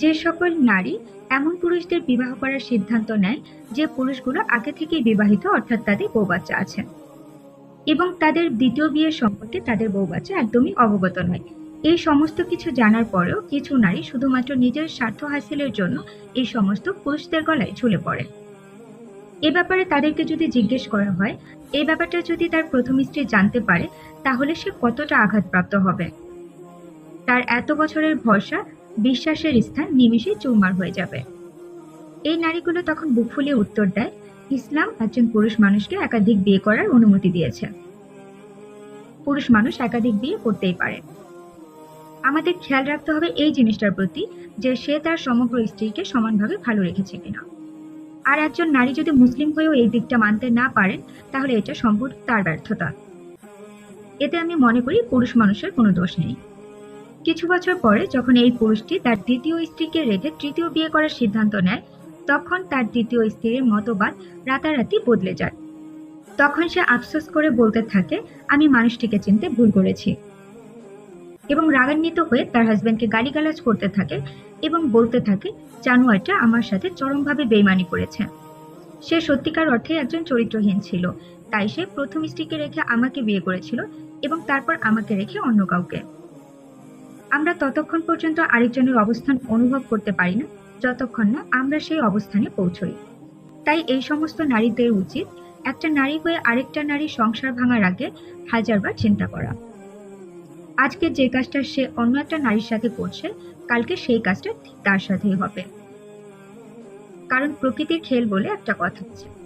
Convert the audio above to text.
যে সকল নারী এমন পুরুষদের বিবাহ করার সিদ্ধান্ত নেয়, যে পুরুষগুলো আগে থেকেই বিবাহিত, অর্থাৎ তাদের বউ বাচ্চা আছে। এবং তাদের দ্বিতীয় বিয়ের সম্পর্কে তাদের বউ বাচ্চা একদমই অবগত নয়। এই সমস্ত কিছু জানার পরেও কিছু নারী শুধুমাত্র নিজের স্বার্থ হাসিলের জন্য এই সমস্ত পুরুষদের গলায় ঝুলে পড়ে। এ ব্যাপারে তাদেরকে যদি জিজ্ঞেস করা হয় এই ব্যাপারটা যদি তার প্রথম স্ত্রী জানতে পারে, তাহলে সে কতটা আঘাতপ্রাপ্ত হবে? তার এত বছরের ভরসা বিশ্বাসের স্থান নিমেষে চুরমার হয়ে যাবে। এই নারীগুলো তখন বুক ফুলিয়ে উত্তর দেয়, ইসলাম একজন পুরুষ মানুষকে একাধিক বিয়ে করার অনুমতি দিয়েছে। পুরুষ মানুষ একাধিক বিয়ে করতেই পারে। আমাদের খেয়াল রাখতে হবে এই জিনিসটার প্রতি যে সে তার সমগ্র স্ত্রীকে সমানভাবে ভালো রেখেছে কিনা। আর একজন নারী যদি মুসলিম হয়েও এই দিকটা মানতে না পারেন, তাহলে এটা সম্পূর্ণ তার ব্যর্থতা। এতে আমি মনে করি পুরুষ মানুষের কোনো দোষ নেই। কিছু বছর পরে যখন এই পুরুষটি তার দ্বিতীয় স্ত্রীকে রেখে তৃতীয় বিয়ে করার সিদ্ধান্ত নেয়, তখন তার দ্বিতীয় স্ত্রীর মতবাদ রাতারাতি বদলে যায়। তখন সে আফসোস করে বলতে থাকে, আমি মানুষটিকে চিনতে ভুল করেছি। এবং রাগান্বিত হয়ে তার হাজবেন্ডকে গালিগালাজ করতে থাকে এবং বলতে থাকে জানোয়ারটা আমার সাথে চরমভাবে বেইমানি করেছে। সে সত্যিকার অর্থে একজন চরিত্রহীন ছিল। তাই সে প্রথম স্ত্রীকে রেখে আমাকে বিয়ে করেছিল এবং তারপর আমাকে রেখে অন্য কাউকে। আমরা ততক্ষণ পর্যন্ত আরেকজনের অবস্থান অনুভব করতে পারি না, যতক্ষণ না আমরা সেই অবস্থানে পৌঁছই। তাই এই সমস্ত নারীদের উচিত একটা নারী হয়ে আরেকটা নারীর সংসার ভাঙার আগে হাজারবার চিন্তা করা। আজকে যে কাজটা সে অন্য একটা নারীর সাথে করছে, কালকে সেই কাজটা তার সাথেই হবে। কারণ প্রকৃতির খেল বলে একটা কথা আছে।